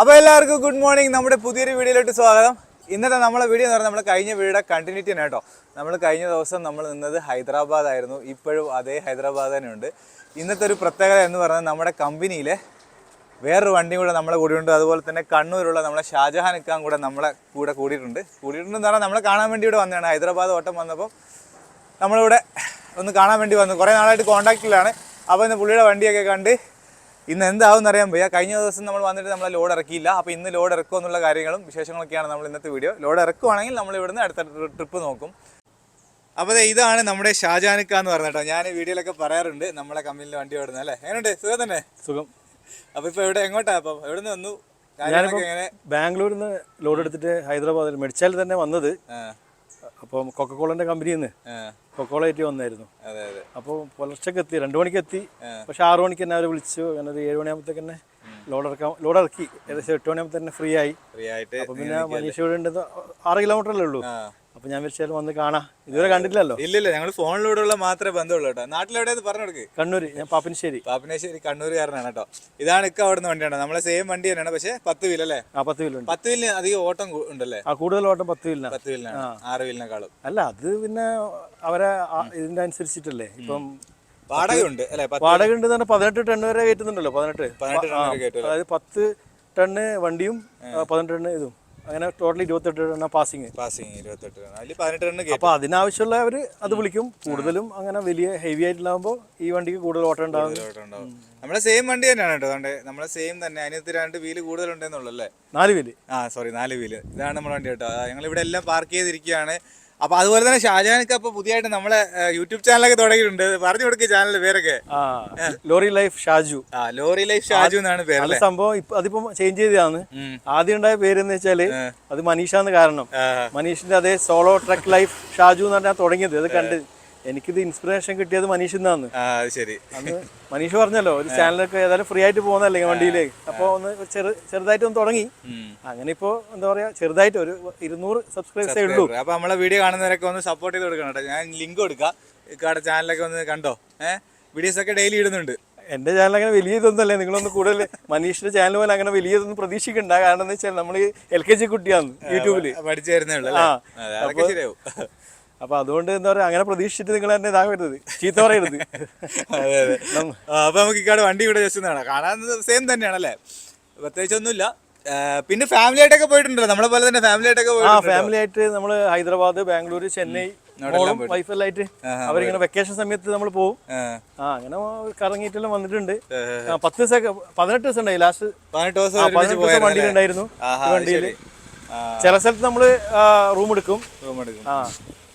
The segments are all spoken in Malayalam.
അപ്പോൾ എല്ലാവർക്കും ഗുഡ് മോർണിംഗ് നമ്മുടെ പുതിയൊരു വീഡിയോയിലോട്ട് സ്വാഗതം. ഇന്നത്തെ നമ്മളെ വീഡിയോ എന്ന് പറഞ്ഞാൽ നമ്മൾ കഴിഞ്ഞ വീഡിയോയുടെ കണ്ടിന്യൂറ്റി തന്നെ കേട്ടോ. നമ്മൾ കഴിഞ്ഞ ദിവസം നമ്മൾ നിന്നത് ഹൈദരാബാദ് ആയിരുന്നു. ഇപ്പോഴും അതേ ഹൈദരാബാദ് തന്നെ ഉണ്ട്. ഇന്നത്തെ ഒരു പ്രത്യേകത എന്ന് പറഞ്ഞാൽ നമ്മുടെ കമ്പനിയിലെ വേറൊരു വണ്ടി കൂടെ നമ്മളെ കൂടിയുണ്ട് അതുപോലെ തന്നെ കണ്ണൂരുള്ള നമ്മളെ ഷാജഹാൻ ഇക്കാൻ കൂടെ നമ്മളെ കൂടെ കൂടിയിട്ടുണ്ട്. കൂടിയിട്ടുണ്ടെന്ന് പറഞ്ഞാൽ നമ്മളെ കാണാൻ വേണ്ടി ഇവിടെ വന്നതാണ്. ഹൈദരാബാദ് ഓട്ടം വന്നപ്പോൾ നമ്മളിവിടെ ഒന്ന് കാണാൻ വേണ്ടി വന്നു. കുറേ നാളായിട്ട് കോൺടാക്റ്റിലാണ് അപ്പോൾ ഇന്ന് പുള്ളിയുടെ വണ്ടിയൊക്കെ കണ്ട് ഇന്ന് എന്താവും അറിയാൻ വയ്യ. കഴിഞ്ഞ ദിവസം നമ്മൾ വന്നിട്ട് നമ്മൾ ലോഡ് ഇറക്കിയില്ല. അപ്പോൾ ഇന്ന് ലോഡ് ഇറക്കുമോ എന്നുള്ള കാര്യങ്ങളും വിശേഷങ്ങളൊക്കെയാണ് നമ്മൾ ഇന്നത്തെ വീഡിയോ. ലോഡ് ഇറക്കുവാണെങ്കിൽ നമ്മൾ ഇവിടുന്ന് അടുത്ത ട്രിപ്പ് നോക്കും. അപ്പോൾ ഇതാണ് നമ്മുടെ ഷാജാനുക്ക എന്ന് പറഞ്ഞിട്ടോ ഞാൻ വീഡിയോയിലൊക്കെ പറയാറുണ്ട് നമ്മുടെ കമ്പനിയിൽ വണ്ടി ഓടുന്നത് അല്ലേ? എങ്ങനെയുണ്ട്? സുഖം തന്നെ? സുഖം. അപ്പോൾ ഇപ്പോൾ എവിടെ എങ്ങോട്ടാ? അപ്പം എവിടെ നിന്ന് വന്നു ബാംഗ്ലൂരിൽ നിന്ന് ലോഡ് എടുത്തിട്ട് ഹൈദരാബാദിൽ മെഡിച്ചാൽ തന്നെ വന്നത്. ആ, അപ്പം കൊക്കക്കോളന്റെ കമ്പനിയിൽ നിന്ന് കൊക്കോള ഏറ്റി വന്നായിരുന്നു. അപ്പോൾ പുലർച്ചയ്ക്ക് എത്തി രണ്ടു മണിക്ക് എത്തി. പക്ഷെ ആറു മണിക്ക് തന്നെ അവർ വിളിച്ചു. അങ്ങനെ ഒരു ഏഴ് മണിയാകുമ്പോഴത്തേക്ക് തന്നെ ലോഡ് ഇറക്കാം ലോഡ് ഇറക്കി. ഏകദേശം എട്ട് മണിയാകുമ്പോൾ തന്നെ ഫ്രീ ആയി. ഫ്രീ ആയിട്ട് അപ്പോൾ പിന്നെ മനീഷ് ഇവിടെ ഉണ്ട് ആറ് കിലോമീറ്റർ അല്ലേ ഉള്ളൂ. അപ്പം ഞാൻ വിളിച്ചാൽ വന്ന് കാണാം. ഇതുവരെ കണ്ടിട്ടില്ലല്ലോ? ഇല്ലില്ല ഞങ്ങൾ ഫോണിലൂടെയുള്ള മാത്രമേ ബന്ധമുള്ളൂ കേട്ടോ. നാട്ടിലെവിടെയെന്ന് പറഞ്ഞു കൊടുക്ക് കണ്ണൂർ ഞാൻ പാപ്പനശ്ശേരി. പാപ്പനശ്ശേരി കണ്ണൂരുകാരനാണ് കേട്ടോ. ഇതാണ് ഇക്ക അവിടുന്ന് വണ്ടിയാണ്. നമ്മളെ സെയിം വണ്ടി തന്നെയാണ് പക്ഷേ പത്ത് വീൽ അല്ലേ? ആ പത്ത് വീലുണ്ട് പത്ത് വീലിന് അധികം ഓട്ടം ഉണ്ടല്ലേ? ആ കൂടുതൽ ഓട്ടം പത്ത് വീലിനാണ് പത്ത് വീലിനാണ് ആറ് വീലിനെക്കാളും അല്ല അത് പിന്നെ അവരെ ഇതിന്റെ അനുസരിച്ചിട്ടല്ലേ? ഇപ്പം വാടകയുണ്ട് അല്ലെ? വാടക ഉണ്ട് തന്നെ പതിനെട്ട് ടൺ വരെ കയറ്റുന്നുണ്ടല്ലോ പതിനെട്ട്. അതായത് പത്ത് ടണ്ണ് വണ്ടിയും പതിനെട്ട് ടണ്ണ് ഇതും. അങ്ങനെ ടോട്ടലി ഇരുപത്തെട്ട് റൺ പാസിങ് പാസിങ് ഇരുപത്തെട്ട് റൺ അതിൽ പതിനെട്ട് റണ്ണ് അപ്പോൾ അപ്പൊ അതിനാവശ്യമുള്ള അവർ അത് വിളിക്കും. കൂടുതലും അങ്ങനെ വലിയ ഹെവി ആയിട്ടുണ്ടാകുമ്പോൾ ഈ വണ്ടിക്ക് കൂടുതൽ ഓട്ടം ഉണ്ടാകും ഓട്ടം ഉണ്ടാവും. നമ്മളെ സെയിം വണ്ടി തന്നെയാണ് കേട്ടോ. അതുകൊണ്ട് നമ്മളെ സെയിം തന്നെ. അതിനകത്ത് രണ്ട് വീൽ കൂടുതലുണ്ടെന്നുള്ളൂ അല്ലേ നാല് വീൽ ആ സോറി നാല് വീൽ ഇതാണ് നമ്മുടെ വണ്ടി കേട്ടോ. ഞങ്ങൾ ഇവിടെ എല്ലാം പാർക്ക് ചെയ്തിരിക്കുകയാണ്. അപ്പൊ അതുപോലെ തന്നെ ഷാജാനൊക്കെ അപ്പൊ പുതിയതായിട്ട് നമ്മളെ യൂട്യൂബ് ചാനലൊക്കെ തുടങ്ങിയിട്ടുണ്ട്. പറഞ്ഞു കൊടുക്കുക ചാനൽ പേരൊക്കെ. Lorry life Shaju. ആ ലോറി ലൈഫ് ഷാജു എന്നാണ് പേര് സംഭവം അതിപ്പോ ചേഞ്ച് ചെയ്തതാണ്. ആദ്യം ഉണ്ടായ പേര് എന്ന് വെച്ചാൽ അത് മനീഷാന്ന് കാരണം. മനീഷിന്റെ അതേ സോളോ ട്രക്ക് ലൈഫ് ഷാജു എന്ന് പറഞ്ഞാൽ തുടങ്ങിയത്. അത് കണ്ട് എനിക്കിത് ഇൻസ്പിറേഷൻ കിട്ടിയത് മനീഷിൽ നിന്നാണ് ശരി. അന്ന് മനീഷ് പറഞ്ഞല്ലോ ഒരു ചാനലൊക്കെ ഏതായാലും ഫ്രീ ആയിട്ട് പോകുന്നല്ലേ വണ്ടിയിലേക്ക് അപ്പോൾ ഒന്ന് ചെറു ചെറുതായിട്ട് ഒന്ന് തുടങ്ങി അങ്ങനെ ഇപ്പോ എന്താ പറയാ ചെറുതായിട്ട് ഒരു ഇരുന്നൂറ് സബ്സ്ക്രൈബേഴ്സേ ഉള്ളൂ. അപ്പൊ നമ്മളെ വീഡിയോ കാണുന്നവരൊക്കെ ഒന്ന് സപ്പോർട്ട് ചെയ്ത് കൊടുക്കണം കേട്ടോ. ഞാൻ ലിങ്ക് കൊടുക്കാം. ഇക്കാടെ ചാനലൊക്കെ ഒന്ന് കണ്ടോ? ഏഹ് വീഡിയോസ് ഒക്കെ ഡെയിലി ഇടുന്നുണ്ട്. എന്റെ ചാനൽ അങ്ങനെ വലിയ അല്ലേ നിങ്ങളൊന്ന് കൂടുതൽ മനീഷിന്റെ ചാനൽ പോലെ അങ്ങനെ വലിയതൊന്നും പ്രതീക്ഷിക്കണ്ട. കാരണം എന്ന് വെച്ചാൽ നമ്മൾ എൽ കെ ജി കുട്ടിയാണ് യൂട്യൂബിൽ പഠിച്ചു വരുന്നേ ഉള്ളൂ ആ. അപ്പൊ അതുകൊണ്ട് എന്താ പറയാ അങ്ങനെ പ്രതീക്ഷിച്ചിട്ട് നിങ്ങൾ തന്നെ ഇതാകരുത് ചീത്ത പറയരുത്. അതെ അതെ. അപ്പൊ നമുക്ക് ഇക്കാട് വണ്ടി ഇവിടെ ജസ്റ്റ് കാണാം കാണാൻ സെയിം തന്നെയാണല്ലേ? പ്രത്യേകിച്ചൊന്നുമില്ല ഒന്നുമില്ല. പിന്നെ ഫാമിലി ആയിട്ടൊക്കെ പോയിട്ടുണ്ടല്ലോ. നമ്മളെ പോലെ തന്നെ ഫാമിലി ആയിട്ടൊക്കെ ആ ഫാമിലി ആയിട്ട് നമ്മൾ ഹൈദരാബാദ് ബാംഗ്ലൂർ ചെന്നൈ വൈഫെല്ലാം ആയിട്ട് അവരിങ്ങനെ വെക്കേഷൻ സമയത്ത് നമ്മൾ പോകും ആ, അങ്ങനെ കറങ്ങിയിട്ടെല്ലാം വന്നിട്ടുണ്ട്. പത്ത് ദിവസം പതിനെട്ട് ദിവസം ഉണ്ടായി. ലാസ്റ്റ് പതിനെട്ട് ദിവസം പതിനെട്ട് ദിവസം വണ്ടിയിലുണ്ടായിരുന്നു വണ്ടിയിൽ ചില സ്ഥലത്ത് നമ്മൾ റൂം എടുക്കും. റൂം എടുക്കും. ആ.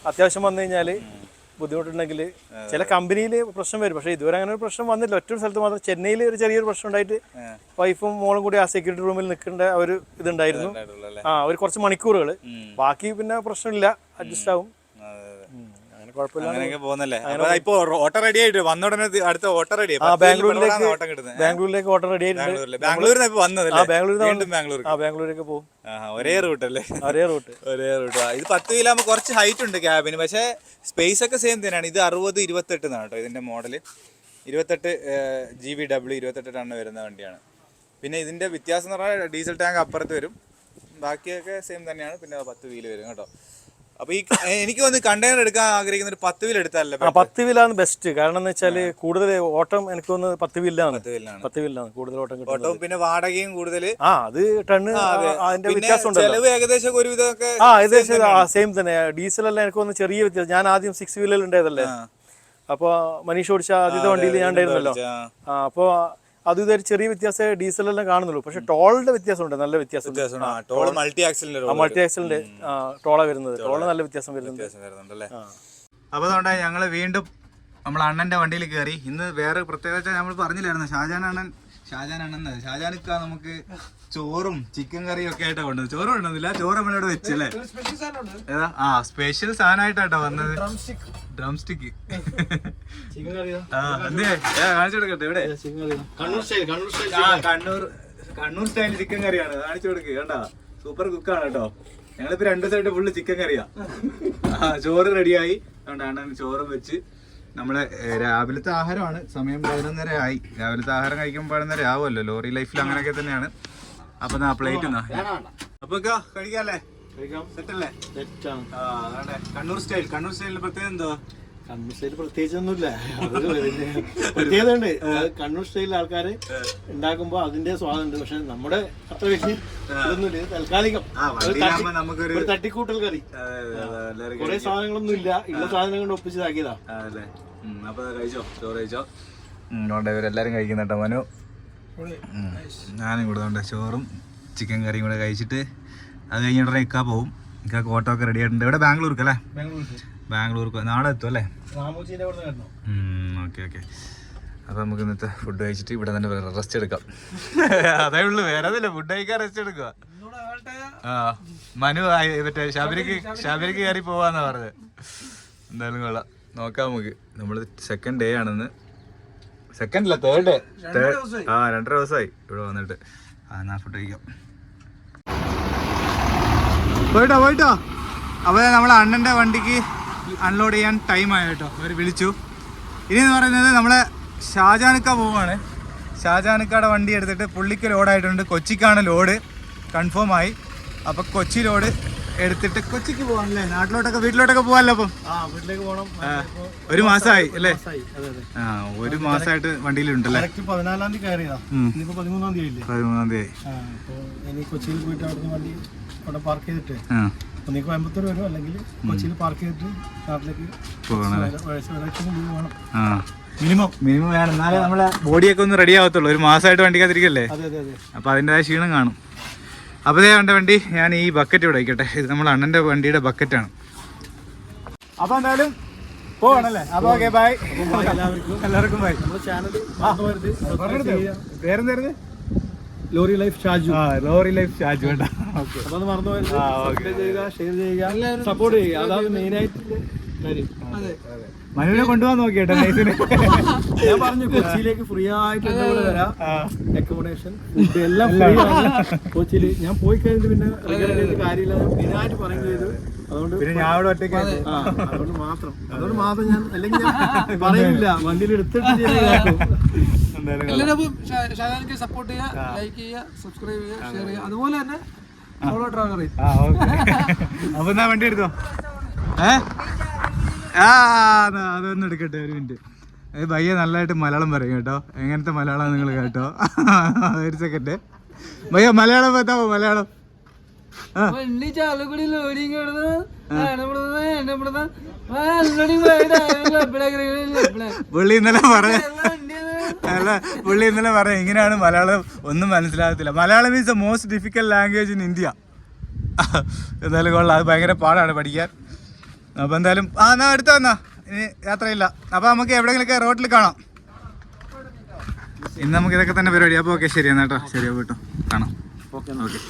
അത്യാവശ്യം വന്നു കഴിഞ്ഞാൽ ബുദ്ധിമുട്ടുണ്ടെങ്കിൽ ചില കമ്പനിയിൽ പ്രശ്നം വരും. പക്ഷേ ഇതുവരെ അങ്ങനെ ഒരു പ്രശ്നം വന്നില്ല. ഒറ്റ സ്ഥലത്ത് മാത്രം. ചെന്നൈയിൽ ഒരു ചെറിയൊരു പ്രശ്നം ഉണ്ടായിട്ട് വൈഫും മോളും കൂടി ആ സെക്യൂരിറ്റി റൂമിൽ നിൽക്കേണ്ട ഒരു ഇതുണ്ടായിരുന്നു? ആ ഒരു കുറച്ച് മണിക്കൂറുകൾ ബാക്കി പിന്നെ പ്രശ്നമില്ല. അഡ്ജസ്റ്റ് ആവും. അങ്ങനെ കുഴപ്പമില്ല. അങ്ങനെയൊക്കെ പോകുന്നല്ലേ? അപ്പൊ ഇപ്പൊ ഓട്ടോ റെഡി ആയിട്ട് വന്ന ഉടനെ അടുത്ത ഓട്ടോ റെഡി ആ ബാംഗ്ലൂരിലേക്ക് ഓട്ടം കിട്ടുന്നത്. ബാംഗ്ലൂരിലേക്ക് റെഡി ആയിട്ടുണ്ട്. ബാംഗ്ലൂരിൽ ബാംഗ്ലൂരിൽ ഇപ്പൊ വന്നതല്ലേ ആ ബാംഗ്ലൂരിൽ വീണ്ടും ബാംഗ്ലൂർ ആ ബാംഗ്ലൂരിലേക്ക് പോകും ഒരേ റൂട്ട് അല്ലേ? ഒരേ റൂട്ട് ഒരേ റൂട്ട് ഇത് പത്ത് കിലാകുമ്പോൾ കുറച്ച് ഹൈറ്റ് ഉണ്ട് ക്യാബിന് പക്ഷേ സ്പേസ് ഒക്കെ സെയിം തന്നെയാണ്. ഇത് അറുപത് ഇരുപത്തെട്ട് എന്നാണ് കേട്ടോ ഇതിന്റെ മോഡൽ ഇരുപത്തെട്ട് ജി ബി ഡബ്ല്യു ഇരുപത്തെട്ട് ടണ്ണ് വരുന്ന വണ്ടിയാണ്. പിന്നെ ഇതിന്റെ വ്യത്യാസം എന്ന് പറഞ്ഞാൽ ഡീസൽ ടാങ്ക് അപ്പുറത്ത് വരും. ബാക്കിയൊക്കെ സെയിം തന്നെയാണ്. പിന്നെ പത്ത് വീൽ വരും കേട്ടോ. അപ്പൊ ഈ എനിക്ക് വന്ന് കണ്ടെയ്നർ എടുക്കാൻ ആഗ്രഹിക്കുന്ന ഒരു പത്ത് വീൽ എടുത്താലല്ലേ ആ പത്ത് വീലാണ് ബെസ്റ്റ് കാരണം എന്ന് വെച്ചാൽ കൂടുതൽ ഓട്ടം എനിക്ക് വന്ന് പത്ത് വീലാണ് പത്ത് വീലാണ് കൂടുതൽ ഓട്ടം കിട്ടും പിന്നെ വാടകയും കൂടുതൽ ആ അത് ടണ്ണ് അതിന്റെ വ്യത്യാസം ചെലവ് ഏകദേശം ഒരുവിധമൊക്കെ ആ ഏകദേശം സെയിം തന്നെ. ഡീസൽ എല്ലാം എനിക്ക് വന്ന് ചെറിയ വ്യത്യാസം. ഞാൻ ആദ്യം സിക്സ് വീലിൽ ഉണ്ടായതല്ലേ അപ്പൊ മനീഷ് ഓടിച്ച ആദ്യത്തെ വണ്ടിയിൽ ഞാൻ ഉണ്ടായിരുന്നല്ലോ. ആ. അപ്പൊ അപ്പോൾ അത് ഇതൊരു ചെറിയ വ്യത്യാസം ഡീസലെല്ലാം കാണുന്നുള്ളൂ. പക്ഷെ ടോളിന്റെ വ്യത്യാസമുണ്ട് നല്ല വ്യത്യാസം. ടോൾ മൾട്ടി ആക്സിലിന്റെ മൾട്ടി ആക്സലിന്റെ ടോള. വരുന്നത്. ടോൾ. നല്ല വ്യത്യാസം വരുന്നുണ്ട്. വ്യത്യാസം വരുന്നുണ്ടല്ലേ? അപ്പൊ അതുകൊണ്ട് ഞങ്ങൾ വീണ്ടും നമ്മൾ അണ്ണന്റെ വണ്ടിയിൽ കയറി. ഇന്ന് വേറെ പ്രത്യേകത നമ്മൾ പറഞ്ഞില്ലായിരുന്നു. ഷാജാൻ അണ്ണൻ ഷാജാൻ അണ്ണൻ ഷാജാനിക്ക നമുക്ക് ചോറും ചിക്കൻ കറിയും ഒക്കെ ആയിട്ടാ കൊണ്ടത് ചോറ് കൊണ്ടുവന്നില്ല ചോറ് നമ്മളിവിടെ വെച്ചല്ലേ? ഏതാ? ആ സ്പെഷ്യൽ സാധനമായിട്ടാട്ടോ വന്നത്. ഡ്രം സ്റ്റിക്ക് കാണിച്ചു കൊടുക്കട്ടെ ഇവിടെ. Kannur Kannur style chicken. കറിയാണ്. കാണിച്ചു കൊടുക്ക് കണ്ടാ? സൂപ്പർ കുക്കാണ് കേട്ടോ. ഞങ്ങളിപ്പോ രണ്ടു ദിവസമായിട്ട് ഫുള്ള് ചിക്കൻ കറിയാ. ചോറ് റെഡിയായി. അതുകൊണ്ടാണ് ചോറും വെച്ച് നമ്മളെ രാവിലത്തെ ആഹാരമാണ്. സമയം പതിനൊന്നര ആയി രാവിലത്തെ ആഹാരം കഴിക്കുമ്പോൾ പതിനൊന്നര ആവുമല്ലോ ലോറി ലൈഫിൽ അങ്ങനെയൊക്കെ തന്നെയാണ്. അപ്പൊ നാ പ്ലേറ്റ് അപ്പൊ കഴിക്കാല്ലേ? കഴിക്കാം. സെറ്റ് അല്ലേ തെറ്റാണ് കണ്ണൂർ സ്റ്റൈൽ കണ്ണൂർ സ്റ്റൈലിൽ പ്രത്യേകം എന്തോ? കണ്ണൂർ സ്റ്റൈൽ പ്രത്യേകിച്ച് ഒന്നുമില്ല പ്രത്യേകത ഉണ്ട് കണ്ണൂർ സ്റ്റൈലിൽ ആൾക്കാര് ഉണ്ടാക്കുമ്പോ അതിന്റെ സ്വാദുണ്ട് പക്ഷെ നമ്മുടെ അത്ര വലിയ ഇതൊന്നുമില്ല. ഇത് താൽക്കാലികം. ഒരു തട്ടിക്കൂട്ടൽ കറി. കൊറേ സാധനങ്ങളൊന്നും ഇല്ല. ഇള്ള സാധനം കൊണ്ട് ഒപ്പിച്ചതാക്കിയതാ അപ്പൊ കഴിച്ചോ? ചോറ് കഴിച്ചോ? ഇവരെല്ലാരും കഴിക്കുന്നുണ്ടോ മനു. ഞാനും കൂടെ ഉണ്ട് ചോറും ചിക്കൻ കറിയും കൂടെ കഴിച്ചിട്ട് അത് കഴിഞ്ഞിട്ട് ഉടനെ ഇക്കാ പോവും. ഇക്കാ കോട്ട ഒക്കെ റെഡി ആയിട്ടുണ്ട്. ഇവിടെ ബാംഗ്ലൂർക്ക് അല്ലേ? ബാംഗ്ലൂർ ബാംഗ്ലൂർക്ക്. നാളെ എത്തും അല്ലേ? ഓക്കെ ഓക്കെ അപ്പോൾ നമുക്ക് ഇന്നത്തെ ഫുഡ് കഴിച്ചിട്ട് ഇവിടെ തന്നെ റെസ്റ്റ് എടുക്കാം. അതേ ഉള്ളൂ വേറെ ഒന്നുമില്ല. ഫുഡ് കഴിക്കാൻ റെസ്റ്റ് എടുക്കുക ആ മനു ആയി- മറ്റേ ശബരിക്ക് ശബരിക്ക് കയറി പോവാന്നാ പറഞ്ഞത്. എന്തായാലും കൊള്ളാം. നോക്കാം നമുക്ക്. നമ്മൾ സെക്കൻഡ് ഡേ ആണെന്ന്. സെക്കൻഡ് അല്ല തേർഡ് ഡേ ആ രണ്ടര ദിവസമായി ഇവിടെ വന്നിട്ട്. ആ എന്നാ ഫുഡ് കഴിക്കാം. പോയിട്ടോ പോയിട്ടോ. അപ്പോൾ നമ്മളെ അണ്ണന്റെ വണ്ടിക്ക് അൺലോഡ് ചെയ്യാൻ ടൈം ആയി കേട്ടോ. അവർ വിളിച്ചു. ഇനി എന്ന് പറയുന്നത് നമ്മളെ ഷാജാനുക്ക പോവാണ്. ഷാജാനുക്കയുടെ വണ്ടി എടുത്തിട്ട് പുള്ളിക്ക് ലോഡായിട്ടുണ്ട് കൊച്ചിക്കാണ് ലോഡ് കൺഫേം ആയി. അപ്പോൾ കൊച്ചി ലോഡ് എടുത്തിട്ട് കൊച്ചിക്ക് പോകാനല്ലേ നാട്ടിലോട്ടൊക്കെ വീട്ടിലോട്ടൊക്കെ പോവാല്ലോ അപ്പം? വീട്ടിലേക്ക് പോകണം ഒരു മാസമായി അല്ലേ? ആ ഒരു മാസമായിട്ട് വണ്ടിയിലുണ്ടല്ലേ? ഉണ്ടല്ലേ പതിനാലാം തീയതി കയറിയതാ. ഉം. ഇന്നിപ്പോ പതിമൂന്നാം തീയതി പതിമൂന്നാം ഇനി കൊച്ചിയിൽ പോയിട്ട് അവിടുന്ന് വണ്ടി അവിടെ പാർക്ക് ചെയ്തിട്ട് ആ. ഒന്നീ കോയമ്പത്തൂർ വരും അല്ലെങ്കിൽ കൊച്ചിയിൽ പാർക്ക് ചെയ്തിട്ട് നാട്ടിലേക്ക് ആ. മിനിമം മിനിമം വേണം. എന്നാലേ നമ്മളെ ബോഡിയൊക്കെ ഒന്ന് റെഡി ആവത്തുള്ളൂ. ഒരു മാസമായിട്ട് വണ്ടി കാത്തിരിക്കല്ലേ? അതെ അതെ അപ്പോൾ അതിന്റെതായ ക്ഷീണം കാണും. അപ്പോൾ ഇതേ കണ്ട വണ്ടി ഞാൻ ഈ ബക്കറ്റ് ഇവിടെ വയ്ക്കട്ടെ. ഇത് നമ്മൾ അണ്ണന്റെ വണ്ടിയുടെ ബക്കറ്റാണ് അപ്പോൾ എന്തായാലും പോവാണല്ലേ? അപ്പോൾ ഓക്കെ ബൈ എല്ലാവർക്കും ബൈ നമ്മുടെ ചാനൽ മറന്നു പേരെന്തായിരുന്നു? ലോറി ലൈഫ് ഷാജു ആ ലോറി ലൈഫ് ഷാജു കേട്ടോ ഓക്കെ അപ്പൊ അത് മറന്നു പോയത് ചെയ്യുക ഷെയർ ചെയ്യുക സപ്പോർട്ട് ചെയ്യുക. അതാണ് മെയിനായിട്ട് കാര്യം. മനുവിനെ കൊണ്ടുപോകാൻ നോക്കിയേട്ടെ ലൈഫിന് ഞാൻ പറഞ്ഞു കൊച്ചിയിലേക്ക് ഫ്രീ ആയിട്ട് വരാം. അക്കോമഡേഷൻ എല്ലാം ഫ്രീ ആണ്. കൊച്ചിയിൽ ഞാൻ പോയി കഴിഞ്ഞിട്ട് പിന്നെ റിഗ്രറ്റ് ചെയ്തിട്ട് കാര്യമില്ല മെയിനായിട്ട് പറയുകയും ചെയ്തു അതുകൊണ്ട് പിന്നെ ഞാൻ അവിടെ ഒറ്റയ്ക്ക് ആ അതുകൊണ്ട് മാത്രം. അതുകൊണ്ട് മാത്രം ഞാൻ അല്ലെങ്കിൽ ഞാൻ പറയില്ല വണ്ടിയിൽ എടുത്തിട്ട് എല്ലാവരും ഷാജാനിക്ക് സപ്പോർട്ട് ചെയ്യുക ലൈക്ക് ചെയ്യുക സബ്സ്ക്രൈബ് ചെയ്യുക ഷെയർ ചെയ്യുക. അതുപോലെ തന്നെ ഫോളോ ഓക്കെ. അപ്പൊ എന്നാ വണ്ടി എടുത്തോ? ഏ? ആ അതൊന്നും എടുക്കട്ടെ ഒരു മിനിറ്റ് ഏ ഭയ്യ നല്ലതായിട്ട് മലയാളം പറയും കേട്ടോ. എങ്ങനത്തെ മലയാളം നിങ്ങൾ കേട്ടോ? ഒരു സെക്കൻഡ് ഭയ്യ മലയാളം പറ്റാമോ മലയാളം. വണ്ടി ചാലക്കുടി ലോഡിങ് പുള്ളി ഇന്നലെ പറയാ അല്ല പുള്ളി ഇന്നലെ പറയാം ഇങ്ങനെയാണ് മലയാളം ഒന്നും മനസ്സിലാകത്തില്ല. Malayalam is the most difficult language in India എന്തായാലും കൊള്ളാം അത് ഭയങ്കര പാടാണ് പഠിക്കാൻ. അപ്പോൾ എന്തായാലും ആ എന്നാ അടുത്ത വന്നാ. ഇനി യാത്രയില്ല. അപ്പോൾ നമുക്ക് എവിടെങ്കിലൊക്കെ റോട്ടിൽ കാണാം. ഇന്ന് നമുക്ക് ഇതൊക്കെ തന്നെ പരിപാടി. അപ്പോൾ ഓക്കെ ശരി എന്നാ കേട്ടോ. ശരി കേട്ടോ. കാണാം. Okay okay.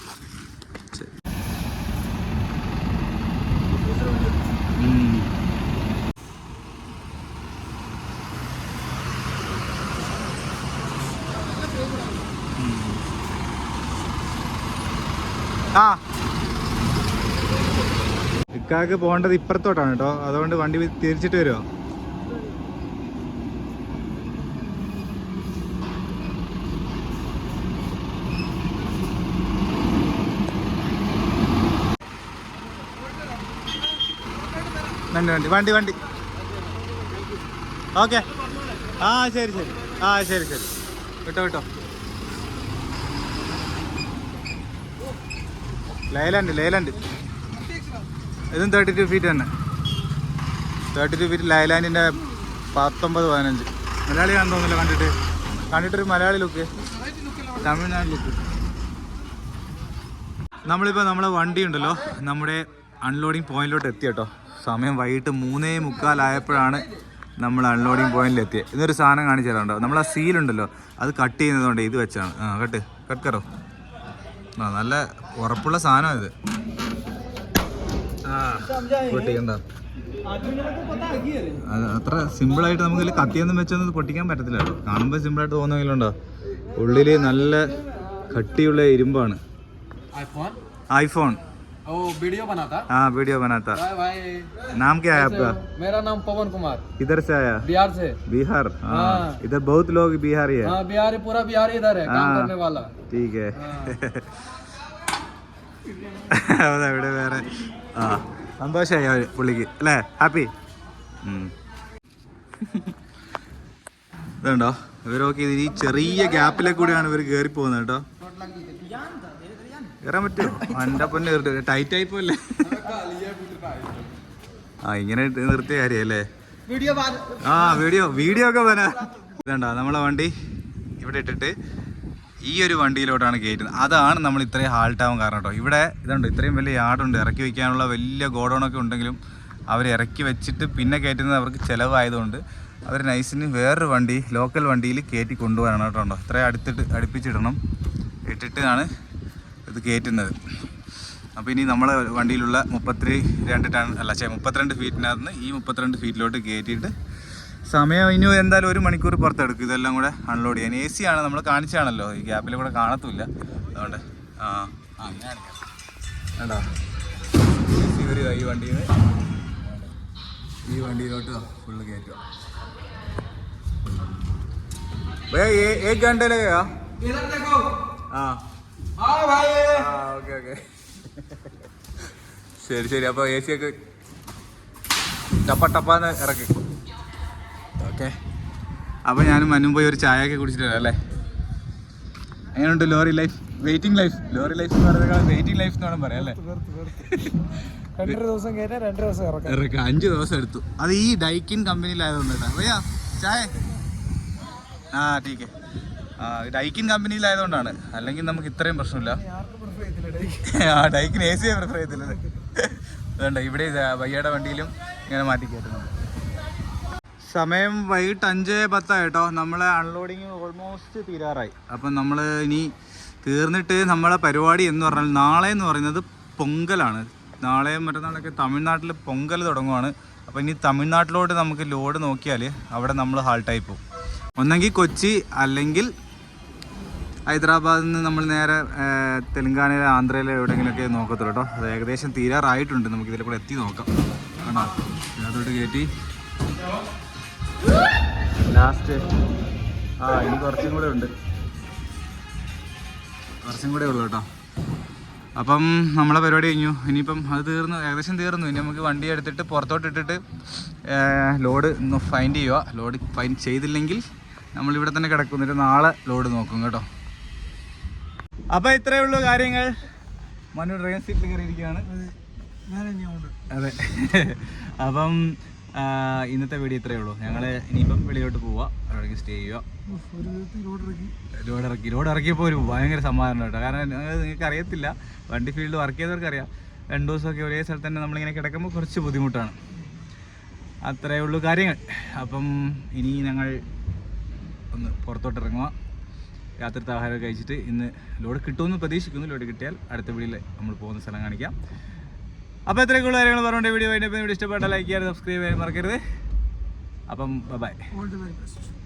ആ. ഇക്കാക്ക് പോകേണ്ടത് ഇപ്പുറത്തോട്ടാണ് കേട്ടോ. അതുകൊണ്ട് വണ്ടി തിരിച്ചിട്ട് വരുമോ വണ്ടി വണ്ടി വണ്ടി. വണ്ടി ഓക്കെ. ആ ശരി ശരി. ആ ശരി ശരി. വിട്ടോ വിട്ടോ. ലേലാൻഡ് ലേലാൻഡ് ഇതും തേർട്ടി ടു ഫീറ്റ് തന്നെ. തേർട്ടി ടു ഫീറ്റ് ലൈലാൻഡിന്റെ പത്തൊമ്പത് പതിനഞ്ച്. മലയാളിയാണെന്ന് തോന്നില്ല കണ്ടിട്ട്. കണ്ടിട്ടൊരു മലയാളി ലുക്ക് തമിഴ്നാട് ലുക്ക് നമ്മളിപ്പോൾ നമ്മളെ വണ്ടി ഉണ്ടല്ലോ. നമ്മുടെ അൺലോഡിങ് പോയിന്റിലോട്ട് എത്തി കേട്ടോ. സമയം വൈകിട്ട് മൂന്നേ മുക്കാലായപ്പോഴാണ് നമ്മൾ അൺലോഡിങ് പോയിന്റിൽ എത്തിയത് ഇതൊരു സാധനം കാണിച്ചു തരാണ്ടോ നമ്മൾ ആ സീലുണ്ടല്ലോ അത് കട്ട് ചെയ്യുന്നതുകൊണ്ട് ഇത് വെച്ചാണ്. ആ കട്ട്. കട്ട് കറോ. ആ നല്ല ഉറപ്പുള്ള സാധനം ഇത് പൊട്ടിക്കണ്ട അത് അത്ര സിമ്പിളായിട്ട് നമുക്ക് ഇതിൽ കത്തിയൊന്നും വെച്ചൊന്നും ഇത് പൊട്ടിക്കാൻ പറ്റത്തില്ല കേട്ടോ കാണുമ്പോൾ സിമ്പിളായിട്ട് തോന്നുമെങ്കിലുണ്ടോ ഉള്ളിൽ നല്ല കട്ടിയുള്ള ഇരുമ്പാണ് आईफोन आईफोन वो वीडियो बनाता हाँ वीडियो बनाता भाई भाई नाम क्या है आपका मेरा नाम पवन कुमार किधर से आया बिहार से बिहार हाँ हाँ। इधर बहुत लोग बिहारी है हाँ बिहार पूरा बिहार इधर है काम हाँ। करने वाला ठीक है हाँ। അതെ ഇവിടെ വേറെ ആ സന്തോഷമായി അവർ പുള്ളിക്ക് അല്ലേ? ഹാപ്പി ഇതുണ്ടോ? ഇവരൊക്കെ ഇതിന് ഈ ചെറിയ ഗ്യാപ്പിലെ കൂടെയാണ് ഇവർ കയറി പോകുന്നത് കേട്ടോ. കയറാൻ പറ്റുമോ? എന്റെ പൊന്നെ കയറി ടൈറ്റ് ആയി പോയല്ലേ ആ ഇങ്ങനെ നിർത്തിയ കാര്യല്ലേ? ആ വീഡിയോ വീഡിയോ ഒക്കെ വരാ. ഇതുണ്ടോ? നമ്മളെ വണ്ടി ഇവിടെ ഇട്ടിട്ട് ഈ ഒരു വണ്ടിയിലോട്ടാണ് കയറ്റുന്നത്. അതാണ് നമ്മൾ ഇത്രയും ഹാൾട്ടാവും കാരണം കേട്ടോ. ഇവിടെ ഇതുണ്ട് ഇത്രയും വലിയ യാർഡുണ്ട്. ഇറക്കി വയ്ക്കാനുള്ള വലിയ ഗോഡൗണൊക്കെ ഉണ്ടെങ്കിലും അവർ ഇറക്കി വെച്ചിട്ട് പിന്നെ കയറ്റുന്നത് അവർക്ക് ചിലവായതുകൊണ്ട് അവർ നൈസിന് വേറൊരു വണ്ടി ലോക്കൽ വണ്ടിയിൽ കയറ്റി കൊണ്ടുപോകാനാണ് കേട്ടോ ഇത്രയും അടുത്തിട്ട് അടുപ്പിച്ചിടണം. ഇട്ടിട്ടാണ് ഇത് കയറ്റുന്നത്. അപ്പോൾ ഇനി നമ്മളെ വണ്ടിയിലുള്ള മുപ്പത്തി രണ്ട് ടൺ അല്ല ചേ മുപ്പത്തിരണ്ട് ഫീറ്റിനകത്ത് നിന്ന് ഈ മുപ്പത്തിരണ്ട് ഫീറ്റിലോട്ട് കയറ്റിയിട്ട് സമയം ഇനി എന്തായാലും ഒരു മണിക്കൂർ പുറത്തെടുക്കും ഇതെല്ലാം കൂടെ അൺലോഡ് ചെയ്യാൻ എ സി ആണ് നമ്മൾ കാണിച്ചാണല്ലോ ഈ ഗ്യാപ്പിൽ കൂടെ കാണത്തില്ല അതുകൊണ്ട് ആ ആ ഞാൻ കാണിക്കാം. കണ്ടോ എ സി വരിക ഈ വണ്ടിയിൽ നിന്ന് ഈ വണ്ടിയിലോട്ട് ഫുള്ള് കയറ്റുക भैया ये एक घंटे लगेगा इधर देखो हाँ हाँ भाई ആ ഓക്കെ ഓക്കെ ശരി ശരി അപ്പോൾ എ സി ഒക്കെ ടപ്പ ടപ്പാന്ന് ഇറക്കി ഓക്കെ. അപ്പോൾ ഞാനും മനും പോയി ഒരു ചായയൊക്കെ കുടിച്ചിട്ട് വരാം അല്ലേ? എങ്ങനെയുണ്ട് lorry life? Waiting life? Lorry life എന്ന് പറയുന്നത് വെയിറ്റിംഗ് ലൈഫ് എന്ന് വേണം പറയാം അല്ലേ? രണ്ടര ദിവസം കയറ്റാൻ രണ്ടര ദിവസം ഇറക്കാം. ഇറക്കി. അഞ്ച് ദിവസം എടുത്തു. അത് ഈ ഡൈക്കിൻ കമ്പനിയിലായതുകൊണ്ട് അറിയാ ചായ? ആ ടീക്കെ. ആ ഡൈക്കിൻ കമ്പനിയിലായതുകൊണ്ടാണ്. അല്ലെങ്കിൽ നമുക്ക് ഇത്രയും പ്രശ്നമില്ല. ചെയ്തില്ല ആ ഡൈക്കിൻ എ സി പ്രിഫർ ചെയ്തില്ലത് അതുകൊണ്ട് ഇവിടെ വയ്യയുടെ വണ്ടിയിലും ഇങ്ങനെ മാറ്റി കയറ്റുന്നുണ്ട്. സമയം വൈകിട്ട് അഞ്ച് പത്തായി കേട്ടോ നമ്മളെ അൺലോഡിങ് ഓൾമോസ്റ്റ് തീരാറായി. അപ്പം നമ്മൾ ഇനി തീർന്നിട്ട് നമ്മളെ പരിപാടി എന്ന് പറഞ്ഞാൽ നാളെ എന്ന് പറയുന്നത് പൊങ്കലാണ്. നാളെയും മറ്റന്നാളൊക്കെ തമിഴ്നാട്ടിൽ പൊങ്കൽ തുടങ്ങുവാണ്. അപ്പോൾ ഇനി തമിഴ്നാട്ടിലോട്ട് നമുക്ക് ലോഡ് നോക്കിയാൽ അവിടെ നമ്മൾ ഹാൾട്ടായി പോകും ഒന്നെങ്കിൽ കൊച്ചി അല്ലെങ്കിൽ ഹൈദരാബാദിൽ നിന്ന് നമ്മൾ നേരെ തെലങ്കാനയിലെ ആന്ധ്രയിലെ എവിടെയെങ്കിലുമൊക്കെ നോക്കത്തുള്ളൂ കേട്ടോ. അത് ഏകദേശം തീരാറായിട്ടുണ്ട്. നമുക്ക് ഇതിലെ കൂടെ എത്തി നോക്കാം. കണ്ടോ അതിനകത്തോട്ട് കയറ്റി. ലാസ്റ്റ് ആ ഇനി കുറച്ചും കൂടെ ഉണ്ട്. കുറച്ചും കൂടെ ഉള്ളു കേട്ടോ. അപ്പം നമ്മളെ പരിപാടി കഴിഞ്ഞു. ഇനിയിപ്പം അത് തീർന്നു. ഏകദേശം തീർന്നു. ഇനി നമുക്ക് വണ്ടി എടുത്തിട്ട് പുറത്തോട്ട് ഇട്ടിട്ട് ലോഡ് ഒന്ന് ഫൈൻഡ് ചെയ്യുക. ലോഡ് ഫൈൻഡ് ചെയ്തില്ലെങ്കിൽ നമ്മളിവിടെ തന്നെ കിടക്കും. എന്നിട്ട് നാളെ ലോഡ് നോക്കും കേട്ടോ. അപ്പം ഇത്രയേ ഉള്ളൂ കാര്യങ്ങൾ. മനു ഡ്രൈവർ സീറ്റിൽ കയറിയിരിക്കുകയാണ്. അതെ. അപ്പം ഇന്നത്തെ വീഡിയോ ഇത്രയേ ഉള്ളൂ. ഞങ്ങൾ ഇനിയിപ്പം വെളിയിലോട്ട് പോവാം. അവിടേക്ക് സ്റ്റേ ചെയ്യുക. റോഡ് ഇറക്കി. റോഡ് ഇറക്കിയപ്പോൾ ഒരു ഭയങ്കര സമാധാനം കേട്ടോ. കാരണം നിങ്ങൾക്ക് അറിയത്തില്ല. വണ്ടി ഫീൽഡ് വർക്ക് ചെയ്തവർക്ക് അറിയാം രണ്ട് ദിവസമൊക്കെ ഒരേ സ്ഥലത്ത് തന്നെ നമ്മളിങ്ങനെ കിടക്കുമ്പോൾ കുറച്ച് ബുദ്ധിമുട്ടാണ്. അത്രയേ ഉള്ളൂ കാര്യങ്ങൾ. അപ്പം ഇനി ഞങ്ങൾ ഒന്ന് പുറത്തോട്ട് ഇറങ്ങുക രാത്രിത്തെ ആഹാരം കഴിച്ചിട്ട് ഇന്ന് ലോഡ് കിട്ടുമെന്ന് പ്രതീക്ഷിക്കുന്നു. ലോഡ് കിട്ടിയാൽ അടുത്ത വീഡിയോയിൽ നമ്മൾ പോകുന്ന സ്ഥലം കാണിക്കാം. അപ്പോൾ കൂടുതൽ കാര്യങ്ങൾ പറഞ്ഞുകൊണ്ട് വീഡിയോ അതിന്റെ വീഡിയോ ഇഷ്ടപ്പെട്ടാൽ ലൈക്ക് ചെയ്യാൻ സബ്സ്ക്രൈബ് ചെയ്യാൻ മറക്കരുത്. അപ്പം bye all the very best